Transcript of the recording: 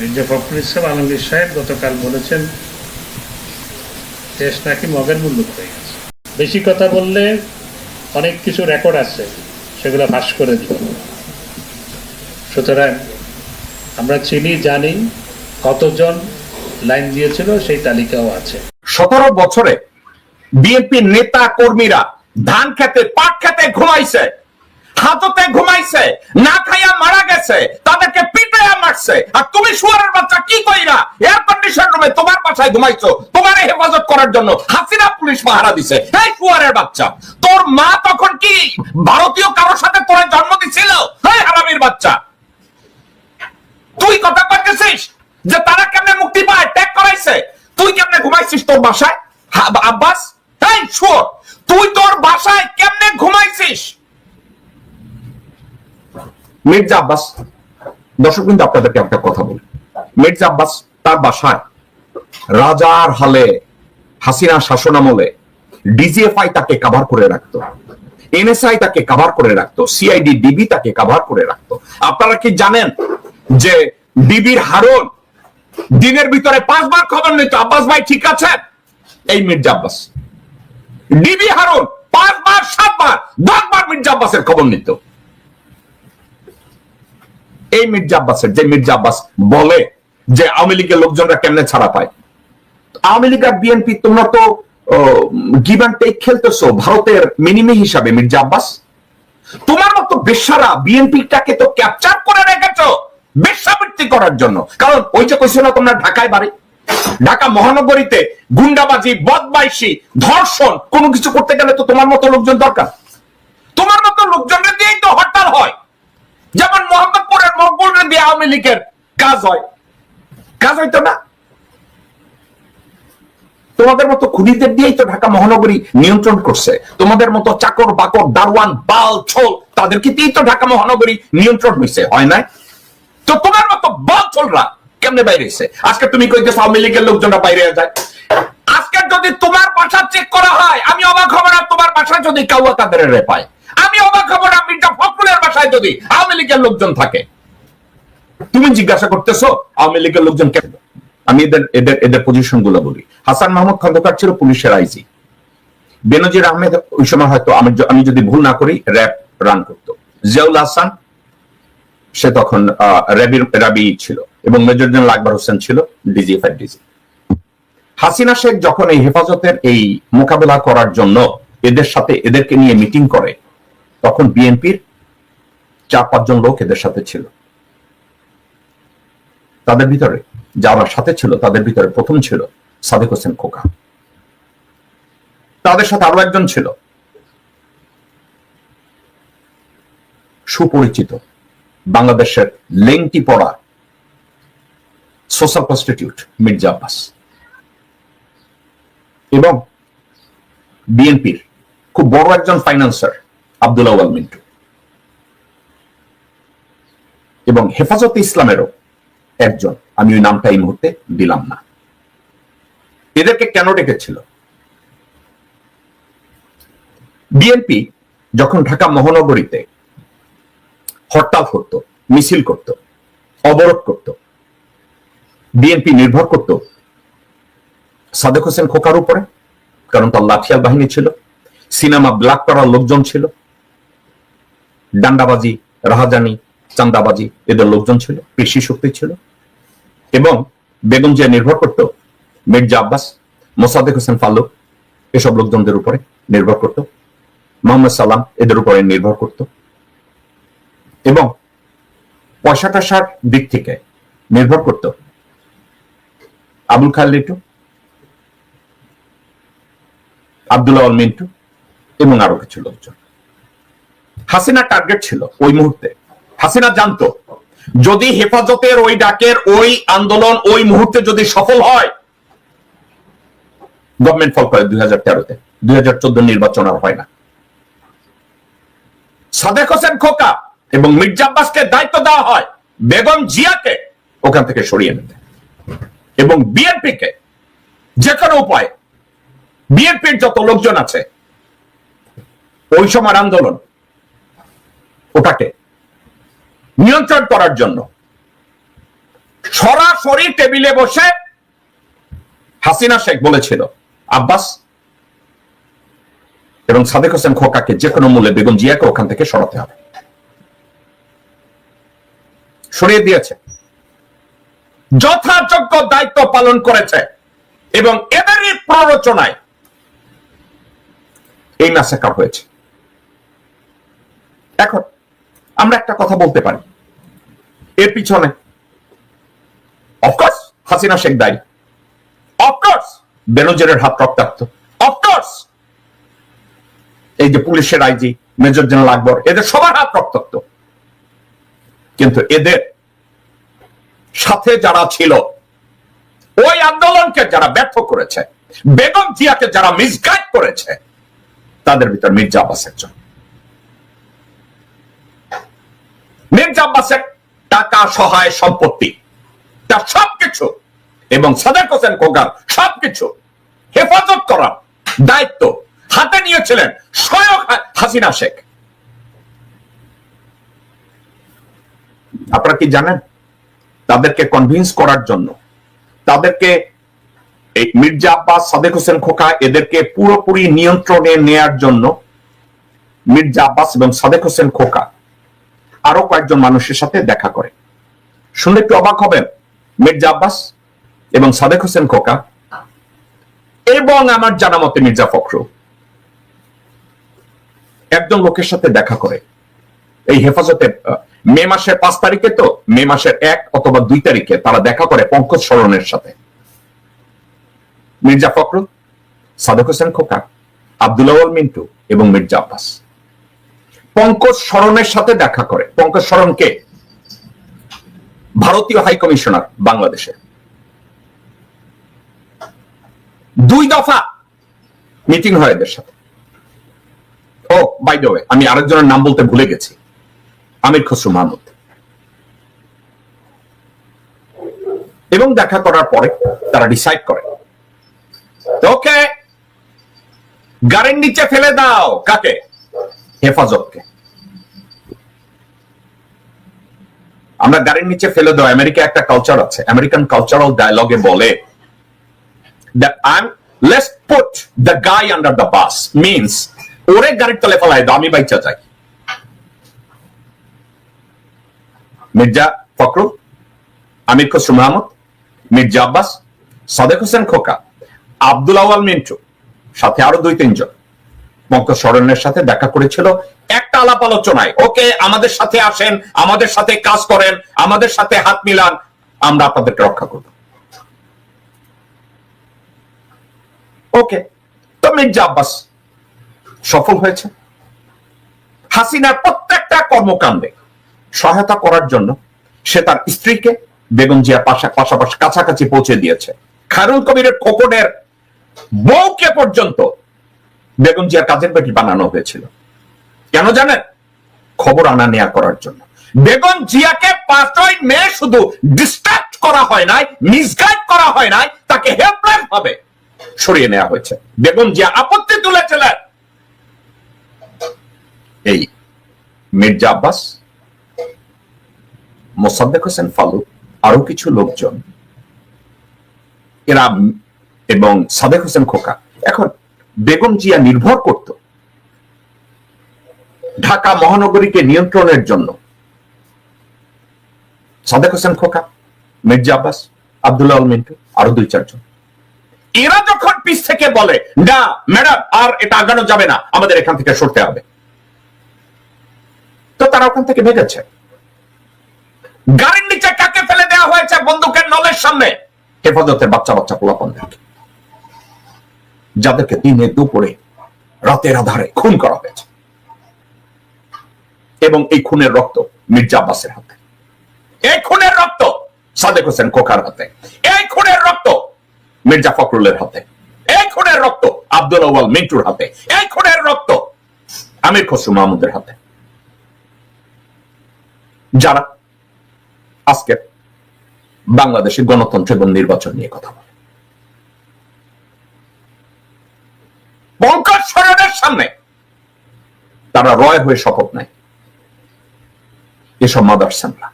মির্জা ফখরুল আলমগীর সাহেব গতকাল বলেছেন, দেশ নাকি মগের মূল্য হয়ে গেছে। বেশি কথা বললে অনেক কিছু রেকর্ড আছে, সেগুলো ফাঁস করে দিব। সুতরাং আমরা চিনি, জানি কতজন লাইন দিয়েছিল, সেই তালিকাও আছে। সতেরো বছরে বিএনপি নেতা কর্মীরা ধান খেতে, পাট খেতে ঘুমাইছে। হাততে ঘুমাইছে, না খাইয়া মারা গেছে, তাদেরকে পিটাইয়া মারছে। আর তুমি শুয়ারের বাচ্চা কি কইরা? এয়ার কন্ডিশন রুমে তোমার বাসায় ঘুমাইছো তোমার হেফাজত করার জন্য হাসিনা পুলিশ পাহারা দিছে। এই শুয়ারের বাচ্চা, তোর মা তখন কি ভারতীয় কারোর সাথে তোর জন্ম দিছিল? হ্যাঁ হারামির বাচ্চা, তুই কথা করতেছিস যে তারা কেমনে মুক্তি পায়? ত্যাগ করাইছে। তুই কেমনে ঘুমাইছিস তোর বাসায়? আব্বাস, এই শুয়োর, তুই তোর বাসায় কেমনে ঘুমাইছিস? মির্জা আব্বাস, দর্শক কিন্তু আপনাদেরকে একটা কথা বলি। মির্জা আব্বাস তার বাসায় রাজার হালে হাসিনা শাসনামলে ডিজিএফআই তাকে কাভার করে রাখতো, এনএসআই তাকে কাভার করে রাখতো সিআইডি ডিবি তাকে কাভার করে রাখতো। আপনারা কি জানেন যে ডিবির হারুন দিনের ভিতরে পাঁচবার খবর নিত, আব্বাস ভাই ঠিক আছে এই মির্জা আব্বাস। ডিবি হারুন পাঁচবার, সাতবার, দশবার মির্জা আব্বাসের খবর নিত। এই মির্জা আব্বাসের, যে মির্জা আব্বাস বলে যে আওয়ামী লীগের লোকজনরা কেমনে ছাড়া পায়? আওয়ামী লীগ আর বিএনপি তোমরা তো গিভ অ্যান্ড টেক খেলতেছো ভারতের মিনিমি হিসাবে মির্জা আব্বাস। তোমার মতো বেশ্যারা বিএনপিটাকে তো ক্যাপচার করে রেখেছো বেশ্যাবৃত্তি করার জন্য। কারণ ওই যে কইছিল তোমরা ঢাকায় বাড়ি? ঢাকা মহানগরীতে গুন্ডাবাজি, বদমাইশি, ধর্ষণ, কোনো কিছু করতে গেলে তো তোমার মতো লোকজন দরকার। তোমার মতো লোকজনের দিয়েই তো হরতাল হয়। যেমন মোহাম্মদপুরের মকবুলের দিয়ে আওয়ামী লীগের কাজ হয়। কাজ হইতো না। তোমাদের মতো খুনিদের দিয়েই তো ঢাকা মহানগরী নিয়ন্ত্রণ করছে। তোমাদের মতো চাকর, বাকর দারওয়ান বাল, ছোল, তাদেরকে দিয়েই তো ঢাকা মহানগরী নিয়ন্ত্রণ হয়েছে হয় নাই? তো তোমার মতো বাল, ছোলরা কেমনে বাইরে এসে? আজকে তুমি কইতে আওয়ামী লীগের লোকজনরা বাইরে যায়। আজকে যদি তোমার বাসা চেক করা হয়, আমি অবাক হব না তোমার বাসায় যদি কাউয়া কাদের রে পায় আমি অবাক হব না মির্জা ফখরুলের বাসায় যদি আওয়ামী লীগের লোকজন থাকে। তুমি জিজ্ঞাসা করতেছো, আওয়ামী লীগের লোকজন কেন? আমি এদের এদের এদের পজিশনগুলো বলি। হাসান মাহমুদ খন্দকার ছিল পুলিশের আইজি বেনজির আহমেদ ওই সময় হয়তো, আমি আমি যদি ভুল না করি র্যাব রান করতো। জিয়াউল হাসান, সে তখন র্যাবির রাবি ছিল এবং মেজর জেনারেল আকবর হোসেন ছিল ডিজিএফআই ডিজি হাসিনা শেখ যখন এই হেফাজতের এই মোকাবেলা করার জন্য এদের সাথে, এদেরকে নিয়ে মিটিং করে, তখন বিএনপির চার, পাঁচজন লোক এদের সাথে ছিল। তাদের ভিতরে যারা সাথে ছিল, তাদের ভিতরে প্রথম ছিল সাদেক হোসেন খোকা। তাদের সাথে আরও একজন ছিল। সুপরিচিত, বাংলাদেশের লেংটি পড়া সোশ্যাল কনস্টিটিউট মির্জা আব্বাস। এবং বিএনপির খুব বড় একজন ফাইন্যান্সার আব্দুল্লাহ মিন্টু। এবং হেফাজতে ইসলামেরও একজন। আমি ওই নামটা এই মুহূর্তে দিলাম না। এদেরকে কেন ডেকেছিল? বিএনপি যখন ঢাকা মহানগরীতে হরতাল করত, মিছিল করত, অবরোধ করত, বিএনপি নির্ভর করত সাদেক হোসেন খোকার উপরে, কারণ তার লাঠিয়াল বাহিনী ছিল, সিনেমা ব্ল্যাক করার লোকজন ছিল, ডান্ডাবাজি, রাহাজানি, চান্দাবাজি, এদের লোকজন ছিল, পেশি শক্তি ছিল। এবং বেগম জিয়া নির্ভর করত মির্জা আব্বাস মোসাদেক হোসেন ফাল্লুক এসব লোকজনদের উপরে নির্ভর করত। মোহাম্মদ সালাম এদের উপরে নির্ভর করত। এবং পয়সা টয়সার দিক থেকে নির্ভর করত। আবুল খাল লিটু আব্দুল্লাহ মিন্টু এবং আরও কিছু লোকজন। হাসিনা টার্গেট ছিল ওই মুহূর্তে। হাসিনা জানতো যদি হেফাজতের ওই ডাকের ওই আন্দোলন ওই মুহূর্তে যদি সফল হয় গভর্নমেন্ট ফল করে দুই হাজার তেরোতে। দুই হাজার চোদ্দ নির্বাচন আর হয় না। সাদেক হোসেন খোকা এবং মির্জা আব্বাসকে দায়িত্ব দেওয়া হয় বেগম জিয়াকে ওখান থেকে সরিয়ে নিতে। এবং বিএনপিকে যে কোনো উপায় বিএনপির যত লোকজন আছে, ওই সময় আন্দোলন ওটাকে নিয়ন্ত্রণ করার জন্য। সরাসরি টেবিলে বসে হাসিনা শেখ বলেছিল, আব্বাস এবং সাদেক হোসেন খোকাকে যে কোনো মূল্যে বেগম জিয়াকে ওখান থেকে সরাতে হবে। সরিয়ে দিয়েছে। যথাযোগ্য দায়িত্ব পালন করেছে এবং এদেরই প্ররোচনায় এই ম্যাসাকার হয়েছে। এখন আমরা একটা কথা বলতে পারি। এর পিছনে। অফকোর্স হাসিনা শেখ দায়ী। অফকোর্স বেনজিরের হাত রক্তাক্ত। অফকোর্স এই যে পুলিশের আইজি, মেজর জেনারেল আকবর, এদের সবার হাত রক্তাক্ত। কিন্তু এদের সাথে যারা ছিল, ওই আন্দোলনকে যারা ব্যর্থ করেছে, বেগম জিয়াকে যারা মিসগাইড করেছে, তাদের ভিতর মির্জা আব্বাস একজন মির্জা আব্বাসের টাকা সহায় সম্পত্তি। তার সবকিছু। এবং সাদেক হোসেন কোকার সবকিছু হেফাজত করার দায়িত্ব হাতে নিয়েছিলেন স্বয়ং হাসিনা শেখ। আপনারা কি জানেন? তাদেরকে কনভিন্স করার জন্য, তাদেরকে এই মির্জা আব্বাস, সাদেক হোসেন খোকা এদেরকে পুরোপুরি নিয়ন্ত্রণে নেয়ার জন্য মির্জা আব্বাস এবং সাদেক হোসেন খোকা আরও কয়েকজন মানুষের সাথে দেখা করে। শুনলে একটু অবাক হবেন, মির্জা আব্বাস এবং সাদেক হোসেন খোকা এবং আমার জানা মতে মির্জা ফখরু একজন লোকের সাথে দেখা করে। এই হেফাজতে মে মাসের পাঁচ তারিখে তো, মে মাসের এক অথবা দুই তারিখে তারা দেখা করে পঙ্কজ সরণের সাথে। মির্জা ফখরুল, সাদেক হোসেন খোকা আব্দুল্লাহ মিন্টু এবং মির্জা আব্বাস। পঙ্কজ সরণের সাথে দেখা করে। পঙ্কজ সরণকে ভারতীয় হাই কমিশনার বাংলাদেশে। দুই দফা মিটিং হয় এদের সাথে। ও বাই আমি আরেকজনের নাম বলতে ভুলে গেছি। আমির খসরু মাহমুদ। এবং দেখা করার পরে তারা ডিসাইড করে। ওকে, গাড়ির নিচে ফেলে দাও। কাকে? হেফাজতকে। আমরা গাড়ির নিচে ফেলে দেওয়া আমেরিকা একটা কালচার আছে আমেরিকান কালচারাল ডায়লগে বলে let's put the guy under the bus means ওরে গাড়ির তলে মির্জা ফখরুল, আমির খসরু মাহমুদ, মির্জা আব্বাস, সাদেক হোসেন খোকা, আব্দুল আওয়াল মিন্টু, সাথে আরও দুই তিনজন। পঙ্কজ সরণের সাথে দেখা করেছিল। একটা আলাপ আলোচনায়, ওকে, আমাদের সাথে আসেন, আমাদের সাথে কাজ করেন, আমাদের সাথে হাত মিলান, আমরা আপনাদেরকে রক্ষা করব। ওকে, তো মির্জা আব্বাস সফল হয়েছে। হাসিনার প্রত্যেকটা কর্মকাণ্ডে সহায়তা করার জন্য সে তার স্ত্রীকে বেগম জিয়া পাশা- পাশাপাশি কাছাকাছি পৌঁছে দিয়েছে। খায়রুল কবিরের খোকনের বউকে পর্যন্ত বেগম জিয়ার কাজের বেটি বানানো হয়েছিল। কেন জানেন? খবর আনা নেয়া করার জন্য। বেগম জিয়াকে পাঁচই মে শুধু ডিস্ট্রাক্ট করা হয় নাই মিসগাইড করা হয় নাই, তাকে হেল্পলাইন ভাবে সরিয়ে নেওয়া হয়েছে। বেগম জিয়া আপত্তি তুলেছিলেন। এই মির্জা আব্বাস, মোসাদ্দেক হোসেন ফালু আরও কিছু লোকজন, এরা এবং সাদেক হোসেন খোকা। এখন বেগম জিয়া নির্ভর করত ঢাকা মহানগরীকে নিয়ন্ত্রণের জন্য। সাদেক হোসেন খোকা, মির্জা আব্বাস, আব্দুল্লাহ মিন্টু, আরও দুই, চারজন। এরা যখন পিছ থেকে বলে, না, ম্যাডাম, আর এটা আগানো যাবে না, আমাদের এখান থেকে সরতে হবে। তো তারা ওখান থেকে ভেগেছে। গাড়ির নিচে কাকে ফেলে দেওয়া হয়েছে বন্দুকের নলের সামনে? হেফাজতের বাচ্চা বাচ্চা পোলাপনদেরকে যাদেরকে দিনে দুপুরে, রাতের আধারে খুন করা হয়েছে। এবং এই খুনের রক্ত মির্জা আব্বাসের হাতে। এই খুনের রক্ত সাদেক হোসেন কোকার হাতে। এই খুনের রক্ত মির্জা ফখরুলের হাতে। এই খুনের রক্ত আব্দুল আওয়াল মিন্টুর হাতে। এই খুনের রক্ত আমির খসরু মাহমুদের হাতে। যারা আজকে বাংলাদেশের গণতন্ত্র এবং নির্বাচন নিয়ে কথা বলে। সরণের সামনে। তারা রয় হয়ে শপথ নেয়। এসব মাদার সামলা